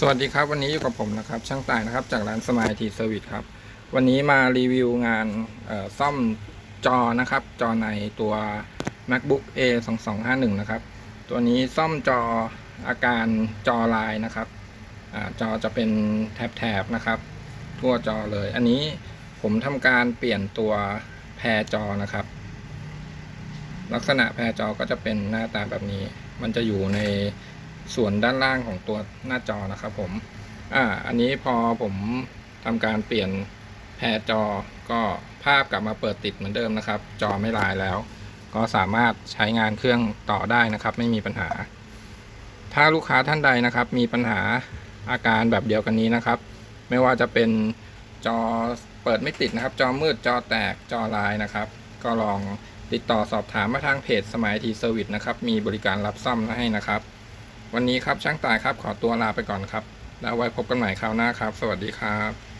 สวัสดีครับวันนี้อยู่กับผมนะครับ ช่างต่ายนะครับ จากร้านสมายทีเซอร์วิสครับ วันนี้มารีวิวงานซ่อมจอนะครับ จอในตัว macbook a 2 2 5 1นะครับ ตัวนี้ซ่อมจออาการจอลายนะครับอจอจะเป็นแถบๆนะครับ ทั่วจอเลย อันนี้ผมทำการเปลี่ยนตัวแพรจอนะครับ ลักษณะแพรจอก็จะเป็นหน้าตาแบบนี้ มันจะอยู่ใน ส่วนด้านล่างของตัวหน้าจอนะครับผมอ่าอันนี้พอผมทำการเปลี่ยนแพรจอก็ภาพกลับมาเปิดติดเหมือนเดิมนะครับ จอไม่ลายแล้ว ก็สามารถใช้งานเครื่องต่อได้นะครับ ไม่มีปัญหา ถ้าลูกค้าท่านใดนะครับ มีปัญหาอาการแบบเดียวกันนี้นะครับ ไม่ว่าจะเป็นจอเปิดไม่ติดนะครับ จอมืดจอแตกจอลายนะครับ ก็ลองติดต่อสอบถามมาทางเพจสมัยทีเซอร์วิสนะครับ มีบริการรับซ่อมให้นะครับ วันนี้ครับช่างตายครับขอตัวลาไปก่อนครับ แล้วไว้พบกันใหม่คราวหน้าครับ สวัสดีครับ